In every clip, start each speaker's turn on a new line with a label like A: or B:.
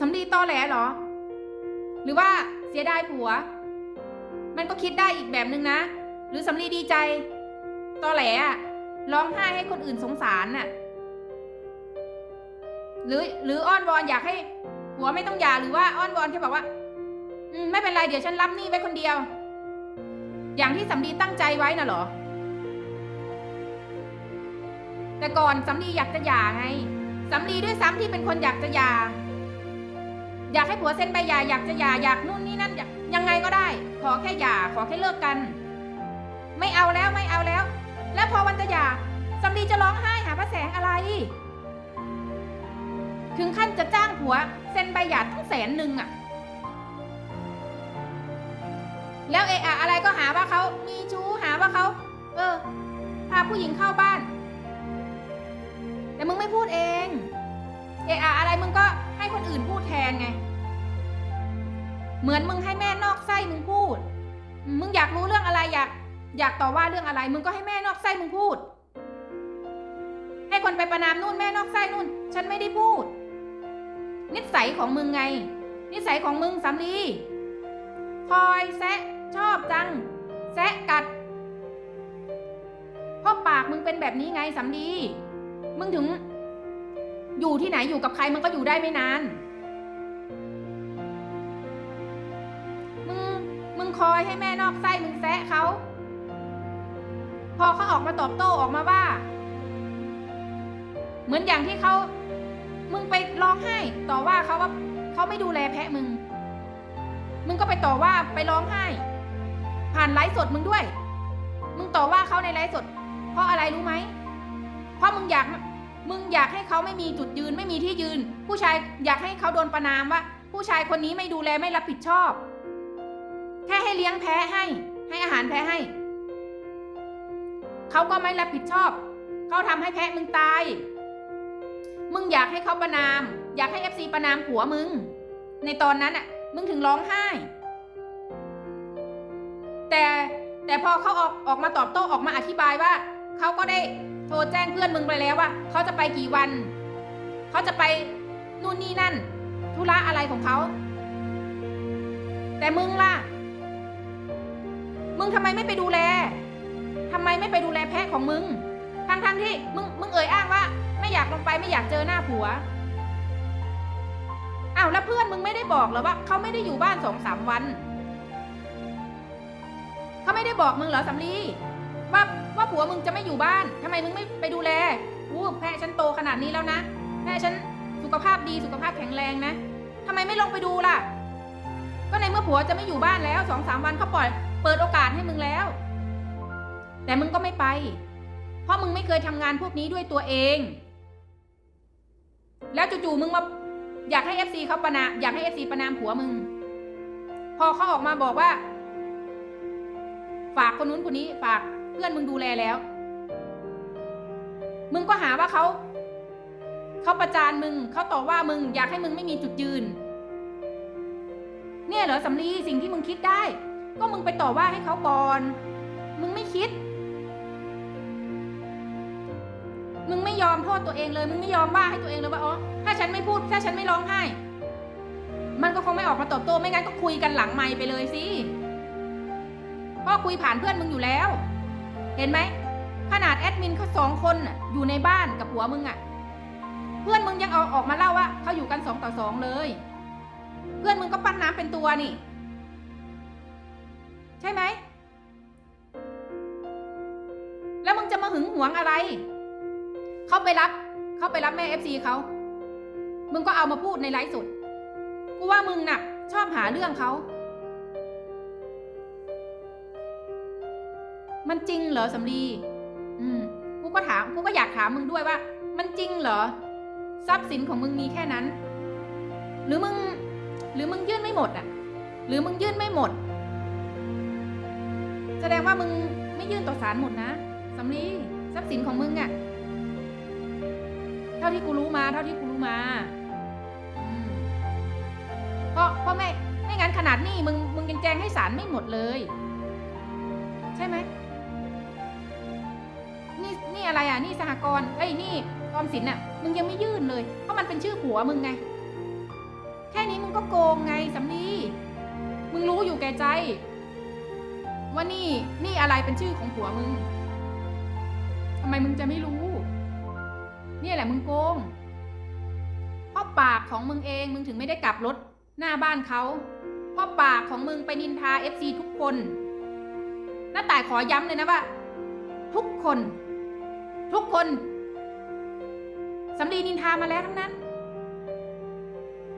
A: สำลีตอแหลเหรอ หรือว่าเสียดายผัว มันก็คิดได้อีกแบบนึงนะ หรือสำลีดีใจ ตอแหลอะร้องไห้ให้คนอื่นสงสารน่ะ หรือหรืออ้อนวอนอยากให้ผัวไม่ต้องหย่าหรือว่าอ้อนวอนแค่บอกว่า อืมไม่เป็นไรเดี๋ยวฉันรับหนี้ไว้คนเดียว อย่างที่สำลีตั้งใจไว้น่ะเหรอ แต่ก่อนสำลีอยากจะหย่าไงสำลีด้วยซ้ำที่เป็นคนอยากจะหย่า อยากให้ผัวเซ็นใบหย่าอยากจะหย่าอยากนู่นนี่นั่นอยากยังไงก็ได้ ขอแค่หย่าขอแค่เลิกกัน ไม่เอาแล้วไม่เอาแล้ว แล้วพอวันจะหย่าสำลีจะร้องไห้หาพระแสงอะไร ถึงขั้นจะจ้างผัวเซ็นใบหย่าตั้งแสนหนึ่งอะแล้วเอะอะอะไรก็หาว่าเขามีชู้หาว่าเขาเออพาผู้หญิงเข้าบ้าน แต่มึงไม่พูดเอง เอะอะอะไรมึงก็ให้คนอื่นพูดแทนไง เหมือนมึงให้แม่นอกไส้มึงพูด มึงอยากรู้เรื่องอะไรอยาก อยากต่อว่าเรื่องอะไร มึงก็ให้แม่นอกไส้มึงพูด ให้คนไปประนามนู่นแม่นอกไส้นู่น ฉันไม่ได้พูด นิสัยของมึงไง นิสัยของมึงสำลีคอยแซะชอบจัง แซะกัดเพราะปากมึงเป็นแบบนี้ไงสำลีมึงถึง อยู่ที่ไหนอยู่กับใครมันก็อยู่ได้ไม่นาน มึง มึงคอยให้แม่นอกไส้มึงแซะเขา พอเขาออกมาตอบโต้ออกมาว่า เหมือนอย่างที่เขา มึงไปร้องไห้ต่อว่าเขาว่าเขาไม่ดูแลแพะมึง มึงก็ไปต่อว่าไปร้องไห้ ผ่านไลฟ์สดมึงด้วย มึงต่อว่าเขาในไลฟ์สด เพราะอะไรรู้ไหม เพราะมึงอยาก มึงอยากให้เขาไม่มีจุดยืนไม่มีที่ยืน ผู้ชายอยากให้เขาโดนประนามว่า ผู้ชายคนนี้ไม่ดูแลไม่รับผิดชอบ แค่ให้เลี้ยงแพะให้ ให้อาหารแพะให้ เขาก็ไม่รับผิดชอบ เขาทำให้แพะมึงตาย มึงอยากให้เขาประนาม อยากให้เอฟซีประนามผัวมึง ในตอนนั้นอะ มึงถึงร้องไห้ แต่แต่พอเขาออกออกมาตอบโต้ออกมาอธิบายว่า เขาก็ได้ ทรแจ้งเพื่อนมึงไปแล้วว่าเขาจะไปกี่วัน เขาจะไปนู่นนี่นั่น ธุระอะไรของเขา แต่มึงล่ะ มึงทำไมไม่ไปดูแลทำไมไม่ไปดูแลแพะของมึง ทั้งทั้งที่มึงมึงเอ่ยอ้างว่า ไม่อยากลงไปไม่อยากเจอหน้าผัวอ้าวแล้วเพื่อนมึงไม่ได้บอกเหรอว่าเขาไม่ได้อยู่บ้านสองสามวัน เขาไม่ได้บอกมึงเหรอสำลี ว่าว่าผัวมึงจะไม่อยู่บ้านทำไมมึงไม่ไปดูแลอู้แพะฉันโตขนาดนี้แล้วนะแพะฉันสุขภาพดีสุขภาพแข็งแรงนะทำไมไม่ลงไปดูล่ะ ก็ในเมื่อผัวจะไม่อยู่บ้านแล้วสองสามวันเขาปล่อย เปิดโอกาสให้มึงแล้ว แต่มึงก็ไม่ไป เพราะมึงไม่เคยทำงานพวกนี้ด้วยตัวเอง แล้วจู่ๆมึงมาอยากให้เอฟซีเขาประนามอยากให้เอฟซีประนามผัวมึง พอเขาออกมาบอกว่า ฝากคนนู้นคนนี้ ฝากเพื่อนมึงดูแลแล้ว มึงก็หาว่าเขาเขาประจานมึงเขาต่อว่ามึงอยากให้มึงไม่มีจุดยืน เนี่ยเหรอสำลีสิ่งที่มึงคิดได้ ก็มึงไปต่อว่าให้เขาก่อน มึงไม่คิด มึงไม่ยอมโทษตัวเองเลย มึงไม่ยอมว่าให้ตัวเองเลยว่าอ๋อถ้าฉันไม่พูดถ้าฉันไม่ร้องไห้ มันก็คงไม่ออกมาตอบโต้ไม่งั้นก็คุยกันหลังไมค์ไปเลยสิ พราะคุยผ่านเพื่อนมึงอยู่แล้ว เห็นไหม ขนาดแอดมินเขาสองคนอยู่ในบ้านกับผัวมึงอะ่ะเพื่อนมึงยังเอาออกมาเล่าว่าเขาอยู่กันสองต่อสองเลย เพื่อนมึงก็ปั้นน้ำเป็นตัวนี่ ใช่ไหม แล้วมึงจะมาหึงหวงอะไร เขาไปรับเขาไปรับแม่เอฟซีเขามึงก็เอามาพูดในไลฟ์สด กูว่ามึงน่ะ ชอบหาเรื่องเขา มันจริงเหรอสำลี อืม กูก็ถาม กูก็อยากถามมึงด้วยว่า มันจริงเหรอ ทรัพย์สินของมึงมีแค่นั้น หรือมึง หรือมึงยื่นไม่หมดอะ หรือมึงยื่นไม่หมด แสดงว่ามึงไม่ยื่นต่อศาลหมดนะสำลีทรัพย์สินของมึงอะ เท่าที่กูรู้มา เท่าที่กูรู้มาเพราะเพราะไม่ไม่งั้นขนาดนี้มึงมึงยังแจ้งให้ศาลไม่หมดเลย ใช่ไหม อะไรอะนี่สหกรณ์เอ้ยนี่ออมสินอะมึงยังไม่ยื่นเลย เพราะมันเป็นชื่อผัวมึงไง แค่นี้มึงก็โกงไงสำลีมึงรู้อยู่แก่ใจ ว่านี่นี่อะไรเป็นชื่อของผัวมึงทำไมมึงจะไม่รู้เนี่ยแหละมึงโกงเพราะปากของมึงเองมึงถึงไม่ได้กลับรถหน้าบ้านเขาเพราะปากของมึงไปนินทาเอฟซีทุกคนน้าต่ายขอย้ำเลยนะว่า ทุกคน ทุกคนสำลีนินทามาแล้วทั้งนั้น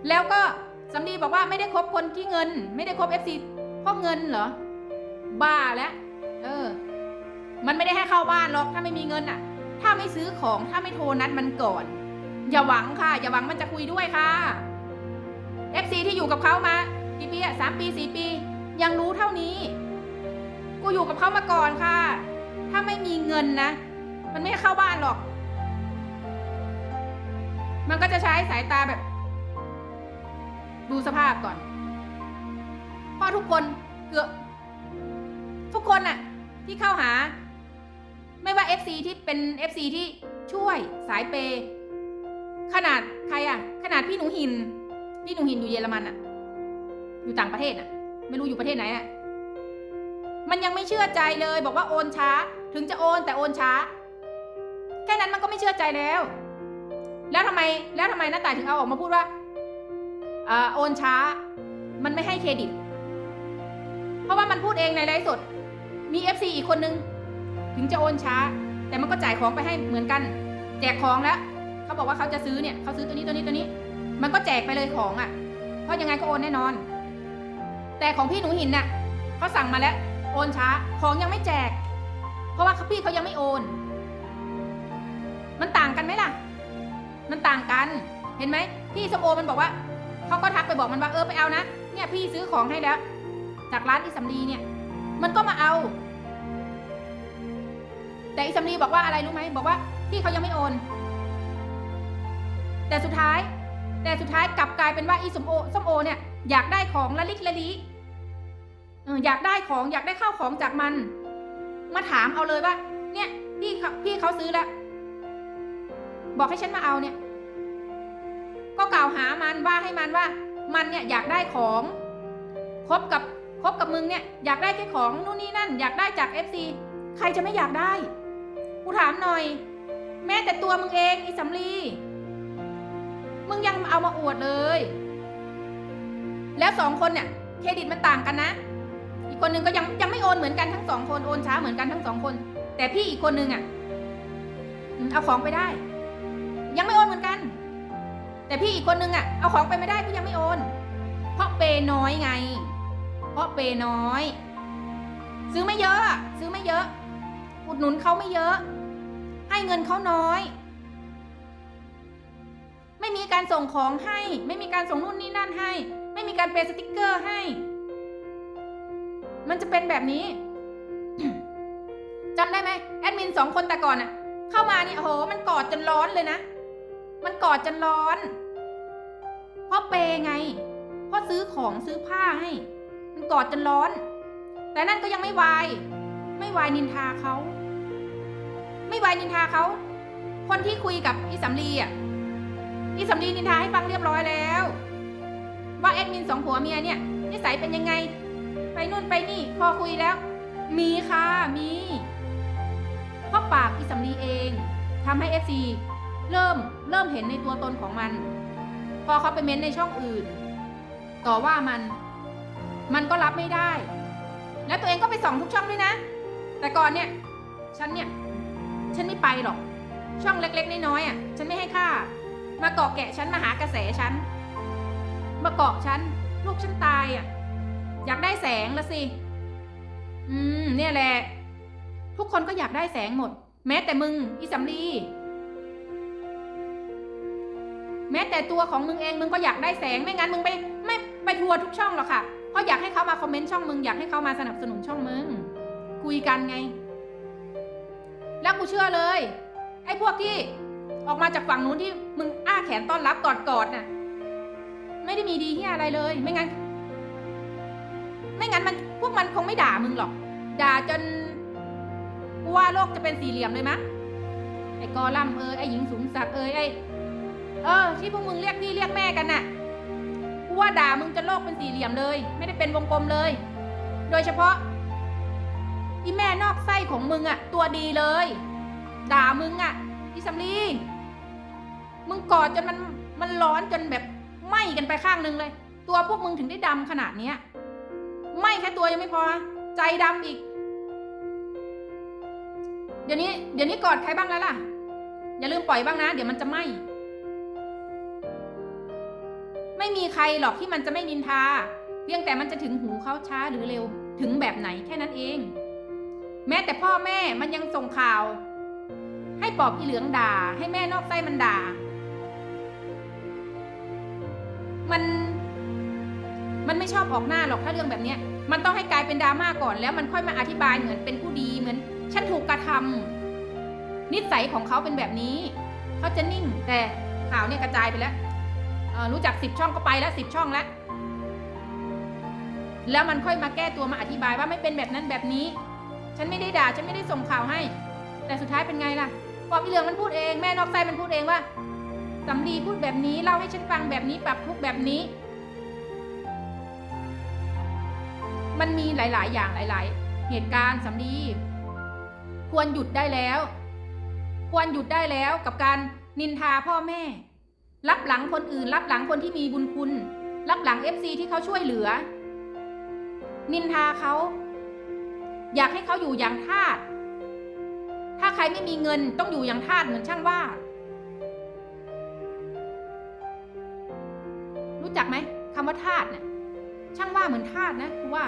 A: แล้วก็สำลีบอกว่าไม่ได้คบคนที่เงิน ไม่ได้คบเอฟซีเพราะเงินเหรอ บ้าแล้วเออ มันไม่ได้ให้เข้าบ้านหรอกถ้าไม่มีเงินอะ ถ้าไม่ซื้อของถ้าไม่โทรนัดมันก่อน อย่าหวังค่ะ อย่าหวังมันจะคุยด้วยค่ะ FC ที่อยู่กับเขามากี่ปีอะสามปีสี่ปี ยังรู้เท่านี้ กูอยู่กับเขามาก่อนค่ะ ถ้าไม่มีเงินนะ มันไม่เข้าบ้านหรอก มันก็จะใช้สายตาแบบ ดูสภาพก่อน เพราะทุกคนเกือบทุกคนน่ะ ที่เข้าหา ไม่ว่า FC ที่เป็น FC ที่ช่วยสายเปย์ขนาดใครอะขนาดพี่หนูหิน พี่หนูหินอยู่เยอรมันอะอยู่ต่างประเทศอะไม่รู้อยู่ประเทศไหนอะมันยังไม่เชื่อใจเลยบอกว่าโอนช้า ถึงจะโอนแต่โอนช้า แค่นั้นมันก็ไม่เชื่อใจแล้ว แล้วทำไมแล้วทำไมน้าต่ายถึงเอาออกมาพูดว่าอโอนช้า มันไม่ให้เครดิต เพราะว่ามันพูดเองในไลฟ์สด มี FC อีกคนนึง ถึงจะโอนช้า แต่มันก็จ่ายของไปให้เหมือนกัน แจกของแล้วเขาบอกว่าเขาจะซื้อเนี่ยเขาซื้อตัวนี้ตัวนี้ตัวนี้ มันก็แจกไปเลยของอะ่ะ เพราะยังไงก็โอนแน่นอน แต่ของพี่หนูหินน่ะเขาสั่งมาแล้ว โอนช้า ของยังไม่แจก เพราะว่าพี่เขายังไม่โอนางกันไหมล่ะ มันต่างกัน เห็นไหม พี่สมโอมันบอกว่า เขาก็ทักไปบอกมันว่าเออไปเอานะ เนี่ยพี่ซื้อของให้แล้ว จากร้านอิสำลีเนี่ย มันก็มาเอา แต่อิสำลีบอกว่าอะไรรู้ไหม บอกว่าพี่เขายังไม่โอน แต่สุดท้าย แต่สุดท้ายกลับกลายเป็นว่าอีสมโอส้มโอเนี่ยอยากได้ของละลิกละลิอออยากได้ของอยากได้ข้าวของจากมัน มาถามเอาเลยว่า เนี่ยพี่เขาพี่เขาซื้อแล้ว บอกให้ฉันมาเอาเนี่ย ก็กล่าวหามันว่าให้มันว่า มันเนี่ยอยากได้ของคบกับคบกับมึงเนี่ยอยากได้แค่ของนู่นนี่นั่น อยากได้จากเอฟซีใครจะไม่อยากได้ กูถามหน่อย แม้แต่ตัวมึงเองอีสำลีมึงยังเอามาอวดเลย แล้วสองคนเนี่ยเครดิตมันต่างกันนะ อีกคนนึงก็ยังยังไม่โอนเหมือนกันทั้งสองคนโอนช้าเหมือนกันทั้งสองคน แต่พี่อีกคนนึงอะเอาของไปได้ ยังไม่โอนเหมือนกัน แต่พี่อีกคนนึงอะเอาของไปไม่ได้พี่ยังไม่โอน เพราะเปย์น้อยไง เพราะเปย์น้อย ซื้อไม่เยอะ ซื้อไม่เยอะ อุดหนุนเขาไม่เยอะ ให้เงินเขาน้อย ไม่มีการส่งของให้ ไม่มีการส่งนู่นนี่นั่นให้ ไม่มีการเปย์สติกเกอร์ให้ มันจะเป็นแบบนี้จำได้ไหมแอดมินสองคนแต่ก่อนอะเข้ามาเนี่โอ้โห มันกอดจนร้อนเลยนะ มันกอดจนร้อนพราะเปย์ไงพราะซื้อของซื้อผ้าให้ มันกอดจนร้อน แต่นั่นก็ยังไม่วาย ไม่วายนินทาเขา ไม่วายนินทาเขา คนที่คุยกับอีสำลีอะ อีสำลีนินทาให้ฟังเรียบร้อยแล้ว ว่าแอดมินสองผัวเมียเนี่ยนิสัยเป็นยังไง ไปนู่นไปนี่ พอคุยแล้ว มีค่ะ มี เพราะปากอีสำลีเองทำให้เอซี เริ่มเริ่มเห็นในตัวตนของมัน พอเขาไปเม้นในช่องอื่น ต่อว่ามัน มันก็รับไม่ได้ แล้วตัวเองก็ไปส่องทุกช่องด้วยนะ แต่ก่อนเนี่ย ฉันเนี่ย ฉันไม่ไปหรอก ช่องเล็กๆ น้อยๆอะ ฉันไม่ให้ค่า มาเกาะแกะฉันมาหากระแสฉัน มาเกาะฉัน ลูกฉันตายอะ อยากได้แสงละสิ อืม เนี่ยแหละ ทุกคนก็อยากได้แสงหมด แม้แต่มึง อีสำลี แม้แต่ตัวของมึงเองมึงก็อยากได้แสงไม่งั้นมึงไปไม่ไปทัวร์ทุกช่องหรอกค่ะเพราะอยากให้เขามาคอมเมนต์ช่องมึงอยากให้เขามาสนับสนุนช่องมึงคุยกันไง แล้วกูเชื่อเลย ไอ้พวกที่ออกมาจากฝั่งนู้นที่มึงอ้าแขนต้อนรับกอดกอดๆน่ะ ไม่ได้มีดีที่อะไรเลย ไม่งั้น ไม่งั้นมันพวกมันคงไม่ด่ามึงหรอก ด่าจนกูว่าโลกจะเป็นสี่เหลี่ยมเลยมะไอ้กอลัมเอยไอ้หญิงสูงศักเอยไอ้ เออ ที่พวกมึงเรียกพี่เรียกแม่กันน่ะกูด่ามึงจนโลกเป็นสี่เหลี่ยมเลย ไม่ได้เป็นวงกลมเลย โดยเฉพาะอีแม่นอกไส้ของมึงอะตัวดีเลย ด่ามึงอะอีสำลีมึงกอดจนมันมันร้อนจนแบบไหม้กันไปข้างนึงเลย ตัวพวกมึงถึงได้ดำขนาดเนี้ยไหม้แค่ตัวยังไม่พอ ใจดำอีก เดี๋ยวนี้ เดี๋ยวนี้กอดใครบ้างแล้วล่ะ อย่าลืมปล่อยบ้างนะ เดี๋ยวมันจะไหม้ ไม่มีใครหรอกที่มันจะไม่นินทาเพียงแต่มันจะถึงหูเขาช้าหรือเร็วถึงแบบไหนแค่นั้นเอง แม้แต่พ่อแม่มันยังส่งข่าว ให้ปอบอีเหลืองด่า ให้แม่นอกไส้มันด่า มัน มันไม่ชอบออกหน้าหรอกถ้าเรื่องแบบเนี้ย มันต้องให้กลายเป็นดราม่าก่อนแล้วมันค่อยมาอธิบายเหมือนเป็นผู้ดีเหมือน ฉันถูกกระทำนิสัยของเขาเป็นแบบนี้ เขาจะนิ่งแต่ข่าวเนี่ยกระจายไปแล้ว รู้จักสิบช่องก็ไปแล้วสิบช่องแล้วแล้วมันค่อยมาแก้ตัวมาอธิบายว่าไม่เป็นแบบนั้นแบบนี้ ฉันไม่ได้ด่าฉันไม่ได้ส่งข่าวให้ แต่สุดท้ายเป็นไงล่ะปอบอีเหลืองมันพูดเองแม่นอกไส้มันพูดเองว่าสำลีพูดแบบนี้เล่าให้ฉันฟังแบบนี้ปรับทุกแบบนี้ มันมีหลาย ๆ อย่างหลาย ๆ เหตุการณ์สำลีควรหยุดได้แล้ว ควรหยุดได้แล้วกับการนินทาพ่อแม่ รับหลังคนอื่น รับหลังคนที่มีบุญคุณ รับหลังเอฟซีที่เขาช่วยเหลือ นินทาเขา อยากให้เขาอยู่อย่างทาสถ้าใครไม่มีเงินต้องอยู่อย่างทาสเหมือนช่างว่า รู้จักไหมคำว่าทาสเนี่ยช่างว่าเหมือนทาสนะกูว่า